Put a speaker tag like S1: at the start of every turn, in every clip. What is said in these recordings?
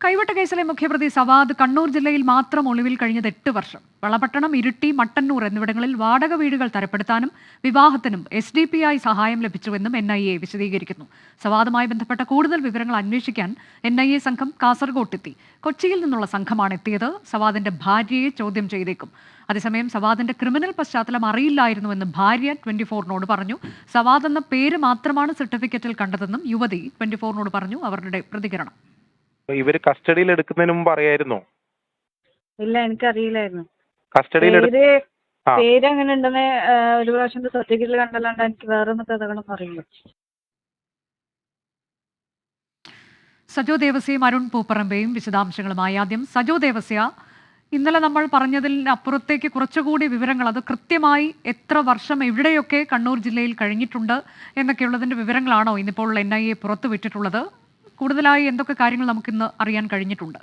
S1: കൈവട്ട കേസിലെ മുഖ്യപ്രതി സവാദ് കണ്ണൂർ ജില്ലയിൽ മാത്രം ഒളിവിൽ കഴിഞ്ഞത് എട്ട് വർഷം. വളപട്ടണം ഇരുട്ടി മട്ടന്നൂർ എന്നിവിടങ്ങളിൽ വാടക വീടുകൾ തരപ്പെടുത്താനും വിവാഹത്തിനും എസ് ഡി പി ആയി സഹായം ലഭിച്ചുവെന്നും എൻ ഐ എ വിശദീകരിക്കുന്നു. സവാദുമായി ബന്ധപ്പെട്ട കൂടുതൽ വിവരങ്ങൾ അന്വേഷിക്കാൻ എൻ ഐ എ സംഘം കാസർഗോട്ടെത്തി കൊച്ചിയിൽ നിന്നുള്ള സംഘമാണ് എത്തിയത്. സവാദിന്റെ ഭാര്യയെ ചോദ്യം ചെയ്തേക്കും. അതേസമയം സവാദിന്റെ ക്രിമിനൽ പശ്ചാത്തലം അറിയില്ലായിരുന്നുവെന്ന് ഭാര്യ ട്വന്റി ഫോറിനോട് പറഞ്ഞു. സവാദ് എന്ന പേര് മാത്രമാണ് സർട്ടിഫിക്കറ്റിൽ കണ്ടതെന്നും യുവതി ട്വന്റി ഫോറിനോട് പറഞ്ഞു. അവരുടെ പ്രതികരണം.
S2: ഇവർ കസ്റ്റഡിയിൽ എടുക്കുന്നതിന് മുമ്പ് അറിയായിരുന്നോ?
S3: ഇല്ല എനിക്കറിയില്ലായിരുന്നു.
S2: കസ്റ്റഡിയിൽ
S3: പേര്
S2: ആ.
S3: പേര് അങ്ങനെ ഉണ്ടെന്ന് ഒരു പ്രാവശ്യം സർട്ടിഫിക്കറ്റിൽ കണ്ടല്ലാണ്ട് എനിക്ക് വേറെ ഒന്നും കഥകളൊന്നും അറിയില്ല.
S1: സജോ ദേവസ്യയും അരുൺ പൂപ്പറമ്പയും വിശദാംശങ്ങളുമായി. ആദ്യം സജോ ദേവസ്യ ഇന്നലെ നമ്മൾ പറഞ്ഞതിൽ അപ്പുറത്തേക്ക് കുറച്ചുകൂടി വിവരങ്ങൾ. അത് കൃത്യമായി എത്ര വർഷം എവിടെയൊക്കെ കണ്ണൂർ ജില്ലയിൽ കഴിഞ്ഞിട്ടുണ്ട് എന്നൊക്കെയുള്ളതിന്റെ വിവരങ്ങളാണോ ഇന്നിപ്പോൾ എൻ ഐ എ പുറത്തുവിട്ടിട്ടുള്ളത്? കൂടുതലായി എന്തൊക്കെ കാര്യങ്ങൾ നമുക്ക് ഇന്ന് അറിയാൻ കഴിഞ്ഞിട്ടുണ്ട്?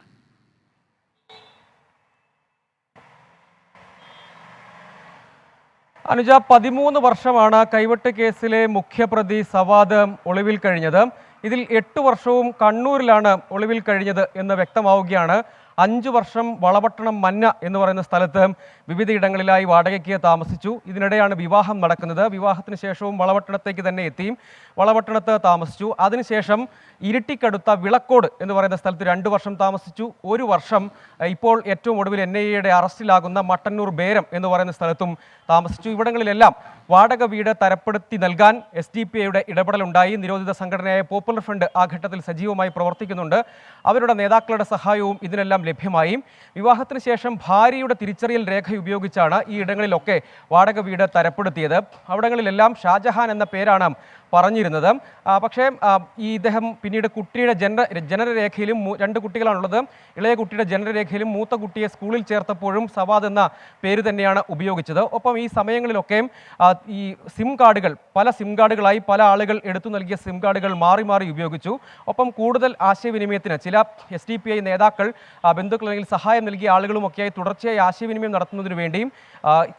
S4: അനുജ പതിമൂന്ന് വർഷമാണ് കൈവട്ട് കേസിലെ മുഖ്യപ്രതി സവാദ് ഒളിവിൽ കഴിഞ്ഞത്. ഇതിൽ എട്ട് വർഷവും കണ്ണൂരിലാണ് ഒളിവിൽ കഴിഞ്ഞത് എന്ന് വ്യക്തമാവുകയാണ്. അഞ്ചു വർഷം വളപട്ടണം മഞ്ഞ എന്ന് പറയുന്ന സ്ഥലത്ത് വിവിധയിടങ്ങളിലായി വാടകയ്ക്ക് താമസിച്ചു. ഇതിനിടെയാണ് വിവാഹം നടക്കുന്നത്. വിവാഹത്തിന് ശേഷവും വളപട്ടണത്തേക്ക് തന്നെ എത്തി. വളപട്ടണത്ത് താമസിച്ചു. അതിനുശേഷം ഇരിട്ടിക്കടുത്ത വിളക്കോട് എന്ന് പറയുന്ന സ്ഥലത്ത് രണ്ട് വർഷം താമസിച്ചു. ഒരു വർഷം ഇപ്പോൾ ഏറ്റവും ഒടുവിൽ എൻ ഐ എയുടെ അറസ്റ്റിലാകുന്ന മട്ടന്നൂർ ബേരം എന്ന് പറയുന്ന സ്ഥലത്തും താമസിച്ചു. ഇവിടങ്ങളിലെല്ലാം വാടക വീട് തരപ്പെടുത്തി നൽകാൻ എസ് ഡി പി ഐയുടെ ഇടപെടലുണ്ടായി. നിരോധിത സംഘടനയായ പോപ്പുലർ ഫ്രണ്ട് ആ ഘട്ടത്തിൽ സജീവമായി പ്രവർത്തിക്കുന്നുണ്ട്. അവരുടെ നേതാക്കളുടെ സഹായവും ഇതിനെല്ലാം ലഭ്യമായി. വിവാഹത്തിന് ശേഷം ഭാര്യയുടെ തിരിച്ചറിയൽ രേഖ ഉപയോഗിച്ചാണ് ഈ ഇടങ്ങളിലൊക്കെ വാടക വീട് തരപ്പെടുത്തിയത്. അവിടങ്ങളിലെല്ലാം ഷാജഹാൻ എന്ന പേരാണ് പറഞ്ഞിരുന്നത്. പക്ഷേ ഈ ഇദ്ദേഹം പിന്നീട് കുട്ടിയുടെ ജനന ജനനരേഖയിലും രണ്ട് കുട്ടികളാണുള്ളത്. ഇളയ കുട്ടിയുടെ ജനനരേഖയിലും മൂത്ത കുട്ടിയെ സ്കൂളിൽ ചേർത്തപ്പോഴും സവാദ് എന്ന പേര് തന്നെയാണ് ഉപയോഗിച്ചത്. ഒപ്പം ഈ സമയങ്ങളിലൊക്കെ ഈ സിം കാർഡുകൾ പല സിം കാർഡുകളായി പല ആളുകൾ എടുത്തു നൽകിയ സിം കാർഡുകൾ മാറി മാറി ഉപയോഗിച്ചു. ഒപ്പം കൂടുതൽ ആശയവിനിമയത്തിന് ചില എസ് ഡി പി ഐ നേതാക്കൾ ബന്ധുക്കൾ അല്ലെങ്കിൽ സഹായം നൽകിയ ആളുകളുമൊക്കെയായി തുടർച്ചയായി ആശയവിനിമയം നടത്തുന്നതിന് വേണ്ടിയും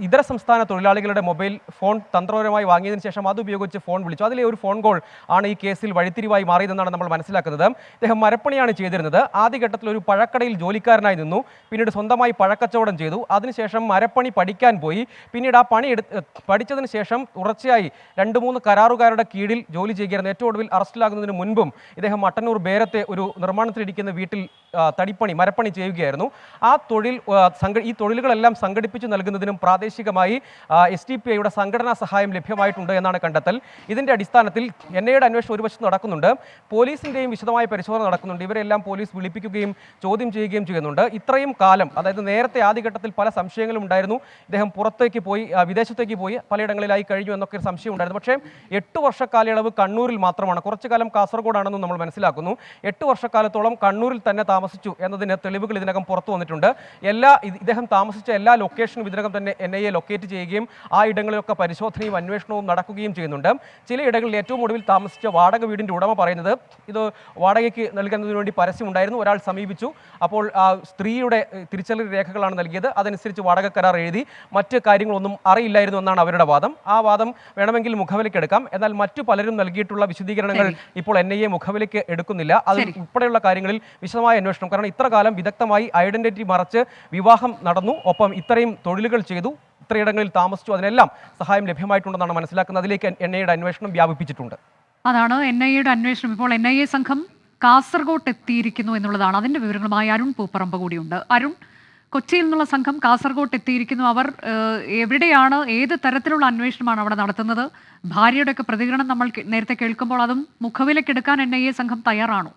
S4: ഇതര സംസ്ഥാന തൊഴിലാളികളുടെ മൊബൈൽ ഫോൺ തന്ത്രപരമായി വാങ്ങിയതിനു ശേഷം അത് ഉപയോഗിച്ച് ഫോൺ വിളിച്ചു. അതിലെ ഒരു ഫോൺ കോൾ ആണ് ഈ കേസിൽ വഴിത്തിരിവായി മാറിയതെന്നാണ് നമ്മൾ മനസ്സിലാക്കുന്നത്. ഇദ്ദേഹം മരപ്പണിയാണ് ചെയ്തിരുന്നത്. ആദ്യഘട്ടത്തിൽ ഒരു പഴക്കടയിൽ ജോലിക്കാരനായി നിന്നു. പിന്നീട് സ്വന്തമായി പഴക്കച്ചവടം ചെയ്തു. അതിനുശേഷം മരപ്പണി പഠിക്കാൻ പോയി. പിന്നീട് ആ പണി എടുത്ത് പഠിച്ചതിന് ശേഷം തുടർച്ചയായി രണ്ട് മൂന്ന് കരാറുകാരുടെ കീഴിൽ ജോലി ചെയ്യുകയായിരുന്നു. ഏറ്റവും ഒടുവിൽ അറസ്റ്റിലാകുന്നതിന് മുൻപും ഇദ്ദേഹം മട്ടന്നൂർ ബേരത്തെ ഒരു നിർമ്മാണത്തിലിരിക്കുന്ന വീട്ടിൽ തടിപ്പണി മരപ്പണി ചെയ്യുകയായിരുന്നു. ആ തൊഴിൽ ഈ തൊഴിലുകളെല്ലാം സംഘടിപ്പിച്ചു നൽകുന്നതിനും പ്രാദേശികമായി എസ് ടി പി ഐയുടെ സംഘടനാ സഹായം ലഭ്യമായിട്ടുണ്ട് എന്നാണ് കണ്ടെത്തൽ. ഇതിന്റെ അടിസ്ഥാനത്തിൽ എൻ ഐയുടെ അന്വേഷണം ഒരു വശത്ത് നടക്കുന്നുണ്ട്. പോലീസിന്റെയും വിശദമായ പരിശോധന നടക്കുന്നുണ്ട്. ഇവരെല്ലാം പോലീസ് വിളിപ്പിക്കുകയും ചോദ്യം ചെയ്യുകയും ചെയ്യുന്നുണ്ട്. ഇത്രയും കാലം അതായത് നേരത്തെ ആദ്യഘട്ടത്തിൽ പല സംശയങ്ങളും ഉണ്ടായിരുന്നു. ഇദ്ദേഹം പുറത്തേക്ക് പോയി വിദേശത്തേക്ക് പോയി പലയിടങ്ങളിലായി കഴിഞ്ഞു എന്നൊക്കെ ഒരു സംശയം ഉണ്ടായിരുന്നു. പക്ഷേ എട്ട് വർഷ കാലയളവ് കണ്ണൂരിൽ മാത്രമാണ്. കുറച്ചു കാലം കാസർഗോഡാണെന്നും നമ്മൾ മനസ്സിലാക്കുന്നു. എട്ട് വർഷക്കാലത്തോളം കണ്ണൂരിൽ തന്നെ താമസിച്ചു എന്നതിന് തെളിവുകൾ ഇതിനകം പുറത്തു വന്നിട്ടുണ്ട്. എല്ലാ ഇദ്ദേഹം താമസിച്ച എല്ലാ ലൊക്കേഷനും ഇതിനകം തന്നെ എൻ ഐ എ ലൊക്കേറ്റ് ചെയ്യുകയും ആ ഇടങ്ങളിലൊക്കെ പരിശോധനയും അന്വേഷണവും നടക്കുകയും ചെയ്യുന്നുണ്ട്. ചില ഇടങ്ങളിൽ ഏറ്റവും ഒടുവിൽ താമസിച്ച വാടക വീടിന്റെ ഉടമ പറയുന്നത് ഇത് വാടകയ്ക്ക് നൽകുന്നതിന് വേണ്ടി പരസ്യമുണ്ടായിരുന്നു. ഒരാൾ സമീപിച്ചു. അപ്പോൾ ആ സ്ത്രീയുടെ തിരിച്ചറി തിരിച്ചറിയൽ രേഖകളാണ് നൽകിയത്. അതനുസരിച്ച് വാടക കരാർ എഴുതി മറ്റ് കാര്യങ്ങളൊന്നും അറിയില്ലായിരുന്നു എന്നാണ് അവരുടെ വാദം. ആ വാദം വേണമെങ്കിൽ മുഖവിലേക്ക് എടുക്കാം. എന്നാൽ മറ്റു പലരും നൽകിയിട്ടുള്ള വിശദീകരണങ്ങൾ ഇപ്പോൾ എൻ ഐ എ മുഖവിലേക്ക് എടുക്കുന്നില്ല.
S1: അത്.
S4: ഉൾപ്പെടെയുള്ള കാര്യങ്ങളിൽ വിശദമായ അന്വേഷണം. കാരണം ഇത്ര കാലം വിദഗ്ധമായി ഐഡന്റിറ്റി മറച്ച് വിവാഹം നടന്നു. ഒപ്പം ഇത്രയും തൊഴിലുകൾ ചെയ്തു. ഇത്രയിടങ്ങളിൽ താമസിച്ചു. അതിനെല്ലാം സഹായം ലഭ്യമായിട്ടുണ്ടെന്നാണ് മനസ്സിലാക്കുന്നത്. അതിലേക്ക് എൻ ഐയുടെ അന്വേഷണം വ്യാപിപ്പിച്ചിട്ടുണ്ട്.
S1: അതാണ് എൻ ഐയുടെ അന്വേഷണം. ഇപ്പോൾ എൻ ഐ എ സംഘം കാസർഗോട്ട് എത്തിയിരിക്കുന്നു എന്നുള്ളതാണ്. അതിന്റെ വിവരങ്ങളുമായി അരുൺ പൂപ്പറമ്പ് കൂടിയുണ്ട്. അരുൺ കൊച്ചിയിൽ നിന്നുള്ള സംഘം കാസർഗോട്ട് എത്തിയിരിക്കുന്നു. അവർ എവിടെയാണ് ഏത് തരത്തിലുള്ള അന്വേഷണമാണ് അവിടെ നടത്തുന്നത്? ഭാര്യയുടെയൊക്കെ പ്രതികരണം നമ്മൾ നേരത്തെ കേൾക്കുമ്പോൾ അതും മുഖവിലക്കെടുക്കാൻ എൻ ഐ എ സംഘം തയ്യാറാണോ?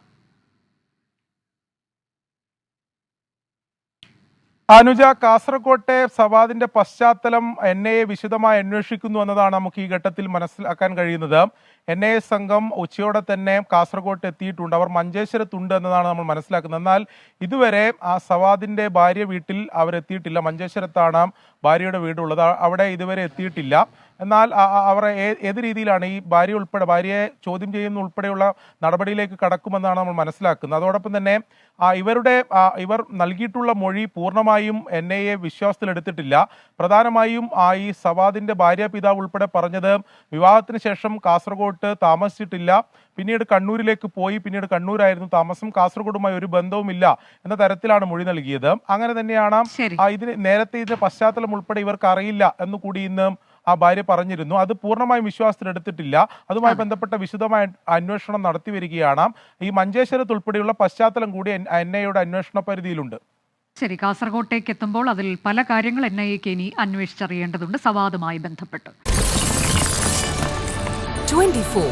S5: അനുജ കാസർകോട്ടെ സവാദിന്റെ പശ്ചാത്തലം എൻ ഐ എ വിശദമായി അന്വേഷിക്കുന്നു എന്നതാണ് നമുക്ക് ഈ ഘട്ടത്തിൽ മനസ്സിലാക്കാൻ കഴിയുന്നത്. എൻ ഐ എ സംഘം ഉച്ചയോടെ തന്നെ കാസർകോട്ട് എത്തിയിട്ടുണ്ട്. അവർ മഞ്ചേശ്വരത്തുണ്ട് എന്നതാണ് നമ്മൾ മനസ്സിലാക്കുന്നത്. എന്നാൽ ഇതുവരെ ആ സവാദിന്റെ ഭാര്യ വീട്ടിൽ അവരെത്തിയിട്ടില്ല. മഞ്ചേശ്വരത്താണ് ഭാര്യയുടെ വീടുള്ളത്. അവിടെ ഇതുവരെ എത്തിയിട്ടില്ല. എന്നാൽ അവർ ഏത് രീതിയിലാണ് ഈ ഭാര്യ ഉൾപ്പെടെ ഭാര്യയെ ചോദ്യം ചെയ്യുന്ന ഉൾപ്പെടെയുള്ള നടപടിയിലേക്ക് കടക്കുമെന്നാണ് നമ്മൾ മനസ്സിലാക്കുന്നത്. അതോടൊപ്പം തന്നെ ഇവരുടെ ഇവർ നൽകിയിട്ടുള്ള മൊഴി പൂർണമായും എൻ ഐ എ വിശ്വാസത്തിലെടുത്തിട്ടില്ല. പ്രധാനമായും ആ ഈ സവാദിന്റെ ഭാര്യ പിതാവ് ഉൾപ്പെടെ പറഞ്ഞത് വിവാഹത്തിന് ശേഷം കാസർഗോട്ട് താമസിച്ചിട്ടില്ല. പിന്നീട് കണ്ണൂരിലേക്ക് പോയി പിന്നീട് കണ്ണൂരായിരുന്നു. താമസം കാസർഗോഡുമായി ഒരു ബന്ധവുമില്ല എന്ന തരത്തിലാണ് മൊഴി നൽകിയത്. അങ്ങനെ തന്നെയാണ് ആ ഇതിന് നേരത്തെ ഇതിന്റെ പശ്ചാത്തലം ഉൾപ്പെടെ ഇവർക്ക് അറിയില്ല എന്ന് കൂടി ഇന്ന് ആ ഭാര്യ പറഞ്ഞിരുന്നു. അത് പൂർണമായും വിശ്വാസത്തിലെടുത്തിട്ടില്ല അതുമായി ബന്ധപ്പെട്ട വിശദമായ അന്വേഷണം നടത്തി വരികയാണ്. ഈ മഞ്ചേശ്വരത്ത് ഉൾപ്പെടെയുള്ള പശ്ചാത്തലം കൂടി എൻ ഐയുടെ അന്വേഷണ പരിധിയിലുണ്ട്.
S1: ശരി കാസർഗോട്ടേക്ക് എത്തുമ്പോൾ അതിൽ പല കാര്യങ്ങൾ എൻ ഐ എക്ക് ഇനി അന്വേഷിച്ചറിയേണ്ടതുണ്ട്. സവാദുമായി ബന്ധപ്പെട്ട്.
S6: Twenty four